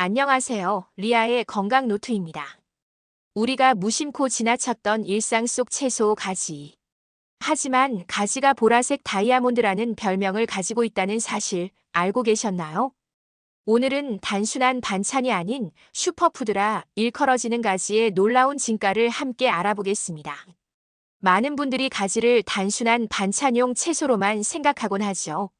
안녕하세요. 리아의 건강 노트입니다. 우리가 무심코 지나쳤던 일상 속 채소 가지. 하지만 가지가 보라색 다이아몬드라는 별명을 가지고 있다는 사실 알고 계셨나요? 오늘은 단순한 반찬이 아닌 슈퍼푸드라 일컬어지는 가지의 놀라운 진가를 함께 알아보겠습니다. 많은 분들이 가지를 단순한 반찬용 채소로만 생각하곤 하죠.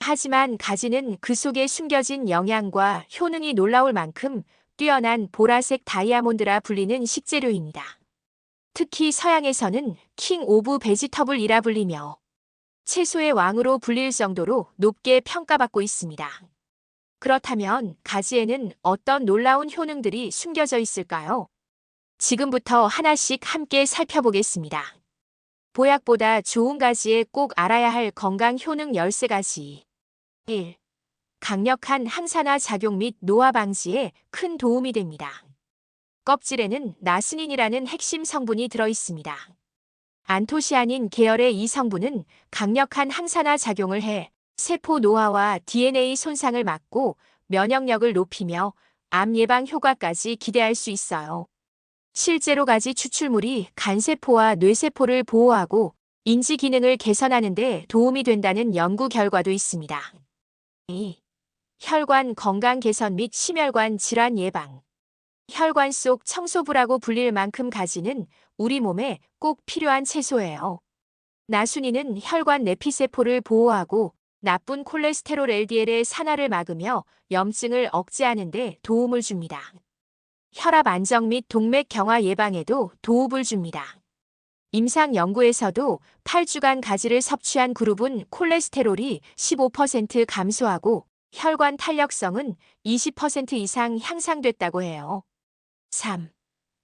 하지만 가지는 그 속에 숨겨진 영양과 효능이 놀라울 만큼 뛰어난 보라색 다이아몬드라 불리는 식재료입니다. 특히 서양에서는 킹 오브 베지터블이라 불리며 채소의 왕으로 불릴 정도로 높게 평가받고 있습니다. 그렇다면 가지에는 어떤 놀라운 효능들이 숨겨져 있을까요? 지금부터 하나씩 함께 살펴보겠습니다. 보약보다 좋은 가지에 꼭 알아야 할 건강 효능 13가지. 1. 강력한 항산화 작용 및 노화 방지에 큰 도움이 됩니다. 껍질에는 나스닌이라는 핵심 성분이 들어 있습니다. 안토시아닌 계열의 이 성분은 강력한 항산화 작용을 해 세포 노화와 DNA 손상을 막고 면역력을 높이며 암 예방 효과까지 기대할 수 있어요. 실제로 가지 추출물이 간세포와 뇌세포를 보호하고 인지 기능을 개선하는 데 도움이 된다는 연구 결과도 있습니다. 2. 혈관 건강 개선 및 심혈관 질환 예방. 혈관 속 청소부라고 불릴 만큼 가지는 우리 몸에 꼭 필요한 채소예요. 나순이는 혈관 내피세포를 보호하고 나쁜 콜레스테롤 LDL의 산화를 막으며 염증을 억제하는 데 도움을 줍니다. 혈압 안정 및 동맥 경화 예방에도 도움을 줍니다. 임상 연구에서도 8주간 가지를 섭취한 그룹은 콜레스테롤이 15% 감소하고 혈관 탄력성은 20% 이상 향상됐다고 해요. 3.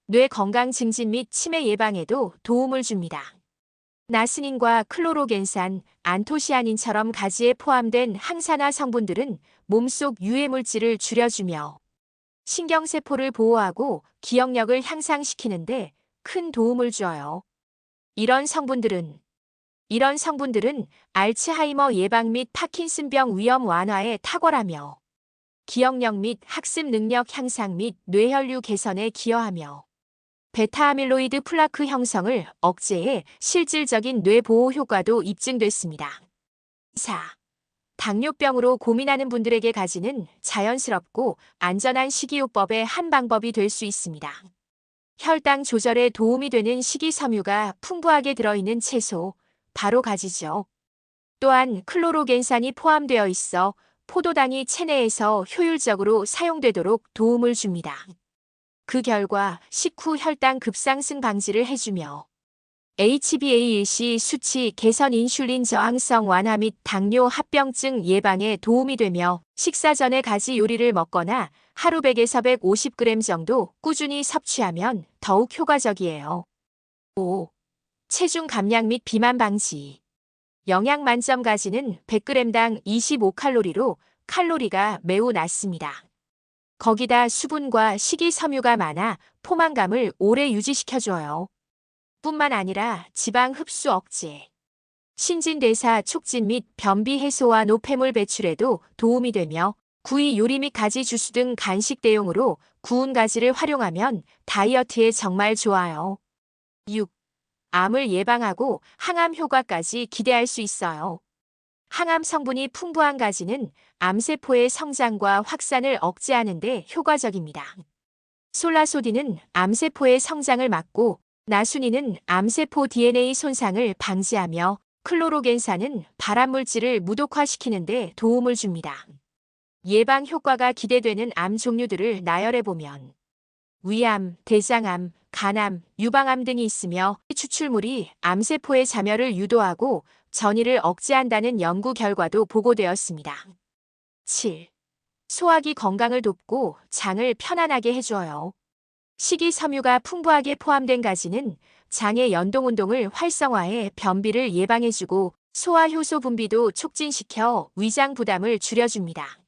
뇌 건강 증진 및 치매 예방에도 도움을 줍니다. 나스닌과 클로로겐산, 안토시아닌처럼 가지에 포함된 항산화 성분들은 몸속 유해 물질을 줄여주며 신경세포를 보호하고 기억력을 향상시키는데 큰 도움을 줘요. 이런 성분들은 이런 성분들은 알츠하이머 예방 및 파킨슨병 위험 완화에 탁월하며 기억력 및 학습 능력 향상 및 뇌혈류 개선에 기여하며 베타 아밀로이드 플라크 형성을 억제해 실질적인 뇌 보호 효과도 입증됐습니다. 4. 당뇨병으로 고민하는 분들에게 가지는 자연스럽고 안전한 식이요법의 한 방법이 될 수 있습니다. 혈당 조절에 도움이 되는 식이섬유가 풍부하게 들어있는 채소, 바로 가지죠. 또한 클로로겐산이 포함되어 있어 포도당이 체내에서 효율적으로 사용되도록 도움을 줍니다. 그 결과 식후 혈당 급상승 방지를 해주며 HbA1c 수치 개선 인슐린 저항성 완화 및 당뇨 합병증 예방에 도움이 되며 식사 전에 가지 요리를 먹거나 하루 100에서 150g 정도 꾸준히 섭취하면 더욱 효과적이에요. 5. 체중 감량 및 비만 방지. 영양 만점 가지는 100g당 25칼로리로 칼로리가 매우 낮습니다. 거기다 수분과 식이섬유가 많아 포만감을 오래 유지시켜줘요. 뿐만 아니라 지방 흡수 억제, 신진대사 촉진 및 변비 해소와 노폐물 배출에도 도움이 되며 구이 요리 및 가지 주스 등 간식 대용으로 구운 가지를 활용하면 다이어트에 정말 좋아요. 6. 암을 예방하고 항암 효과까지 기대할 수 있어요. 항암 성분이 풍부한 가지는 암세포의 성장과 확산을 억제하는 데 효과적입니다. 솔라소디는 암세포의 성장을 막고 나순이는 암세포 DNA 손상을 방지하며 클로로겐산은 발암물질을 무독화시키는 데 도움을 줍니다. 예방 효과가 기대되는 암 종류들을 나열해보면 위암, 대장암, 간암, 유방암 등이 있으며 추출물이 암세포의 자멸을 유도하고 전이를 억제한다는 연구 결과도 보고되었습니다. 7. 소화기 건강을 돕고 장을 편안하게 해줘요. 식이섬유가 풍부하게 포함된 가지는 장의 연동운동을 활성화해 변비를 예방해주고 소화효소 분비도 촉진시켜 위장 부담을 줄여줍니다.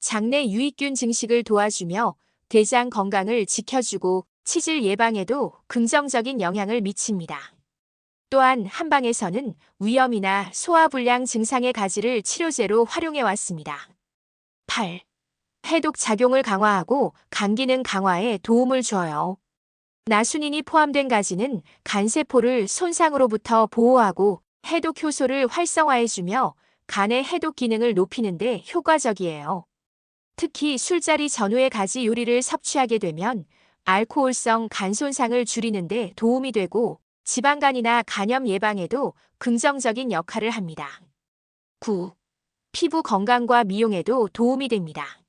장내 유익균 증식을 도와주며 대장 건강을 지켜주고 치질 예방에도 긍정적인 영향을 미칩니다. 또한 한방에서는 위염이나 소화불량 증상의 가지를 치료제로 활용해 왔습니다. 8. 해독 작용을 강화하고 간 기능 강화에 도움을 줘요. 나수닌이 포함된 가지는 간세포를 손상으로부터 보호하고 해독 효소를 활성화해주며 간의 해독 기능을 높이는 데 효과적이에요. 특히 술자리 전후에 가지 요리를 섭취하게 되면 알코올성 간 손상을 줄이는 데 도움이 되고 지방간이나 간염 예방에도 긍정적인 역할을 합니다. 9. 피부 건강과 미용에도 도움이 됩니다.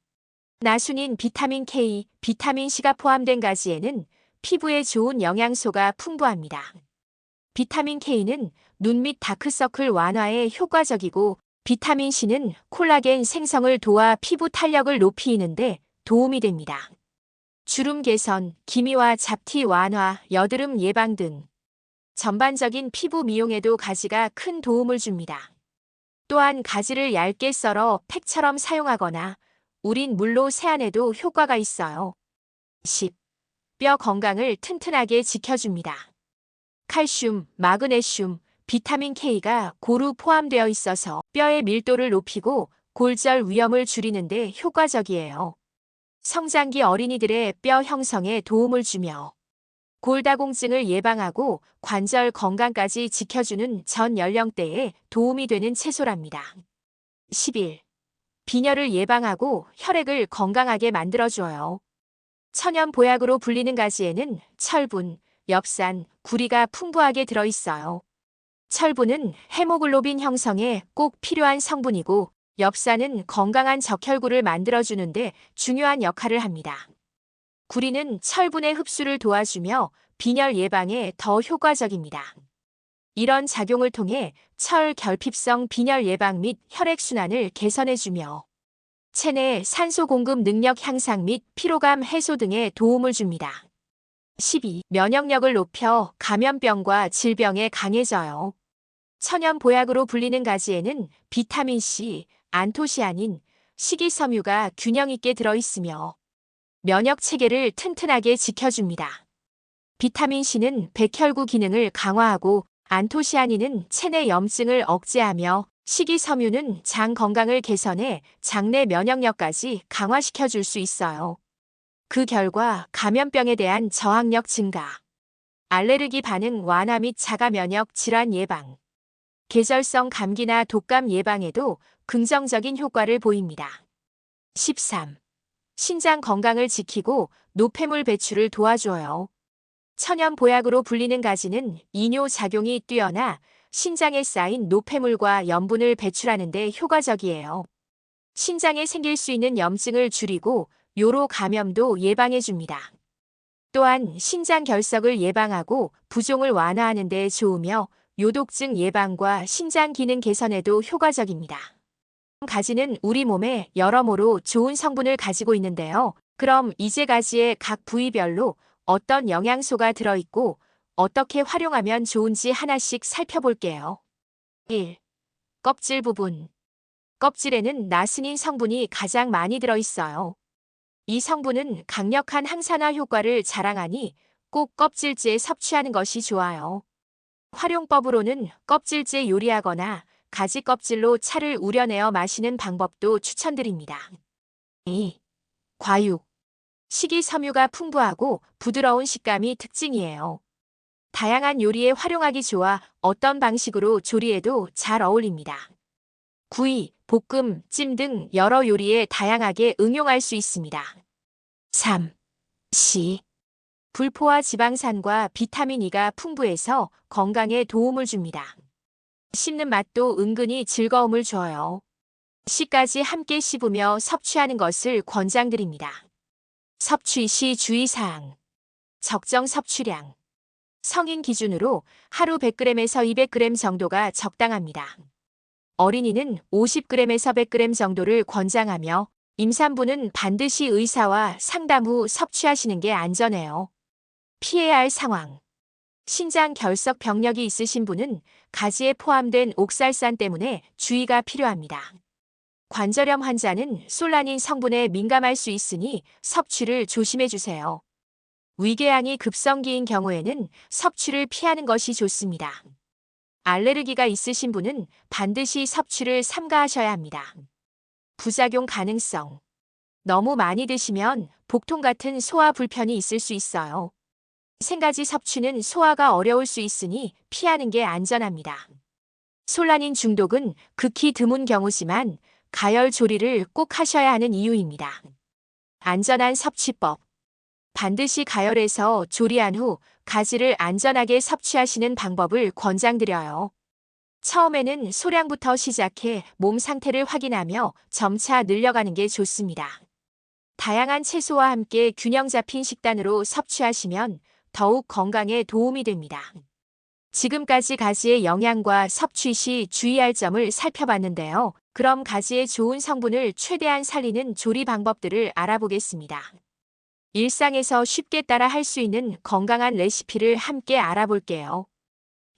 나순인 비타민 K, 비타민 C가 포함된 가지에는 피부에 좋은 영양소가 풍부합니다. 비타민 K는 눈 및 다크서클 완화에 효과적이고 비타민 C는 콜라겐 생성을 도와 피부 탄력을 높이는데 도움이 됩니다. 주름 개선, 기미와 잡티 완화, 여드름 예방 등 전반적인 피부 미용에도 가지가 큰 도움을 줍니다. 또한 가지를 얇게 썰어 팩처럼 사용하거나 우린 물로 세안해도 효과가 있어요. 10. 뼈 건강을 튼튼하게 지켜줍니다. 칼슘, 마그네슘, 비타민 K가 고루 포함되어 있어서 뼈의 밀도를 높이고 골절 위험을 줄이는데 효과적이에요. 성장기 어린이들의 뼈 형성에 도움을 주며 골다공증을 예방하고 관절 건강까지 지켜주는 전 연령대에 도움이 되는 채소랍니다. 11. 빈혈을 예방하고 혈액을 건강하게 만들어줘요. 천연 보약으로 불리는 가지에는 철분, 엽산, 구리가 풍부하게 들어있어요. 철분은 헤모글로빈 형성에 꼭 필요한 성분이고 엽산은 건강한 적혈구를 만들어주는데 중요한 역할을 합니다. 구리는 철분의 흡수를 도와주며 빈혈 예방에 더 효과적입니다. 이런 작용을 통해 철 결핍성 빈혈 예방 및 혈액순환을 개선해주며 체내 산소 공급 능력 향상 및 피로감 해소 등에 도움을 줍니다. 12. 면역력을 높여 감염병과 질병에 강해져요. 천연 보약으로 불리는 가지에는 비타민C, 안토시아닌, 식이섬유가 균형 있게 들어있으며 면역 체계를 튼튼하게 지켜줍니다. 비타민C는 백혈구 기능을 강화하고 안토시아닌은 체내 염증을 억제하며 식이섬유는 장 건강을 개선해 장내 면역력까지 강화시켜 줄 수 있어요. 그 결과 감염병에 대한 저항력 증가, 알레르기 반응 완화 및 자가 면역 질환 예방, 계절성 감기나 독감 예방에도 긍정적인 효과를 보입니다. 13. 신장 건강을 지키고 노폐물 배출을 도와줘요. 천연 보약으로 불리는 가지는 이뇨 작용이 뛰어나 신장에 쌓인 노폐물과 염분을 배출하는 데 효과적이에요. 신장에 생길 수 있는 염증을 줄이고 요로 감염도 예방해 줍니다. 또한 신장 결석을 예방하고 부종을 완화하는 데 좋으며 요독증 예방과 신장 기능 개선에도 효과적입니다. 가지는 우리 몸에 여러모로 좋은 성분을 가지고 있는데요. 그럼 이제 가지의 각 부위별로 어떤 영양소가 들어있고 어떻게 활용하면 좋은지 하나씩 살펴볼게요. 1. 껍질 부분. 껍질에는 나스닌 성분이 가장 많이 들어있어요. 이 성분은 강력한 항산화 효과를 자랑하니 꼭 껍질째 섭취하는 것이 좋아요. 활용법으로는 껍질째 요리하거나 가지 껍질로 차를 우려내어 마시는 방법도 추천드립니다. 2. 과육. 식이섬유가 풍부하고 부드러운 식감이 특징이에요. 다양한 요리에 활용하기 좋아 어떤 방식으로 조리해도 잘 어울립니다. 구이, 볶음, 찜 등 여러 요리에 다양하게 응용할 수 있습니다. 3. 씨. 불포화 지방산과 비타민 E가 풍부해서 건강에 도움을 줍니다. 씹는 맛도 은근히 즐거움을 줘요. 씨까지 함께 씹으며 섭취하는 것을 권장드립니다. 섭취 시 주의사항. 적정 섭취량. 성인 기준으로 하루 100g에서 200g 정도가 적당합니다. 어린이는 50g에서 100g 정도를 권장하며 임산부는 반드시 의사와 상담 후 섭취하시는 게 안전해요. 피해야 할 상황. 신장 결석 병력이 있으신 분은 가지에 포함된 옥살산 때문에 주의가 필요합니다. 관절염 환자는 솔라닌 성분에 민감할 수 있으니 섭취를 조심해 주세요. 위궤양이 급성기인 경우에는 섭취를 피하는 것이 좋습니다. 알레르기가 있으신 분은 반드시 섭취를 삼가하셔야 합니다. 부작용 가능성. 너무 많이 드시면 복통 같은 소화 불편이 있을 수 있어요. 생가지 섭취는 소화가 어려울 수 있으니 피하는 게 안전합니다. 솔라닌 중독은 극히 드문 경우지만 가열 조리를 꼭 하셔야 하는 이유입니다. 안전한 섭취법. 반드시 가열해서 조리한 후 가지를 안전하게 섭취하시는 방법을 권장드려요. 처음에는 소량부터 시작해 몸 상태를 확인하며 점차 늘려가는 게 좋습니다. 다양한 채소와 함께 균형 잡힌 식단으로 섭취하시면 더욱 건강에 도움이 됩니다. 지금까지 가지의 영양과 섭취 시 주의할 점을 살펴봤는데요. 그럼 가지의 좋은 성분을 최대한 살리는 조리 방법들을 알아보겠습니다. 일상에서 쉽게 따라 할 수 있는 건강한 레시피를 함께 알아볼게요.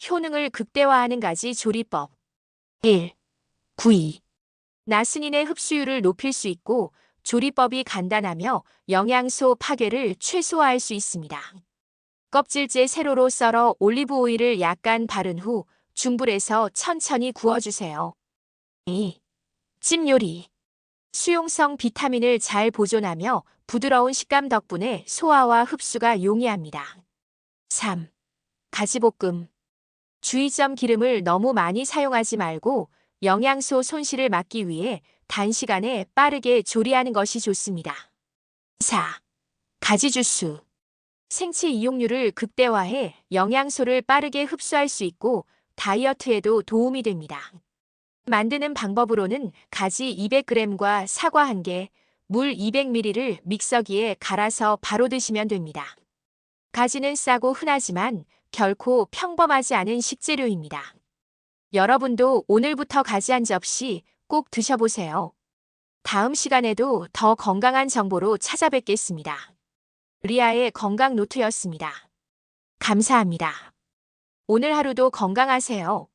효능을 극대화하는 가지 조리법. 1. 구이. 나스닌의 흡수율을 높일 수 있고 조리법이 간단하며 영양소 파괴를 최소화할 수 있습니다. 껍질째 세로로 썰어 올리브 오일을 약간 바른 후 중불에서 천천히 구워주세요. 2. 찜 요리. 수용성 비타민을 잘 보존하며 부드러운 식감 덕분에 소화와 흡수가 용이합니다. 3. 가지볶음. 주의점 기름을 너무 많이 사용하지 말고 영양소 손실을 막기 위해 단시간에 빠르게 조리하는 것이 좋습니다. 4. 가지 주스. 생체 이용률을 극대화해 영양소를 빠르게 흡수할 수 있고 다이어트에도 도움이 됩니다. 만드는 방법으로는 가지 200g과 사과 1개, 물 200ml를 믹서기에 갈아서 바로 드시면 됩니다. 가지는 싸고 흔하지만 결코 평범하지 않은 식재료입니다. 여러분도 오늘부터 가지 한 접시 꼭 드셔보세요. 다음 시간에도 더 건강한 정보로 찾아뵙겠습니다. 리아의 건강 노트였습니다. 감사합니다. 오늘 하루도 건강하세요.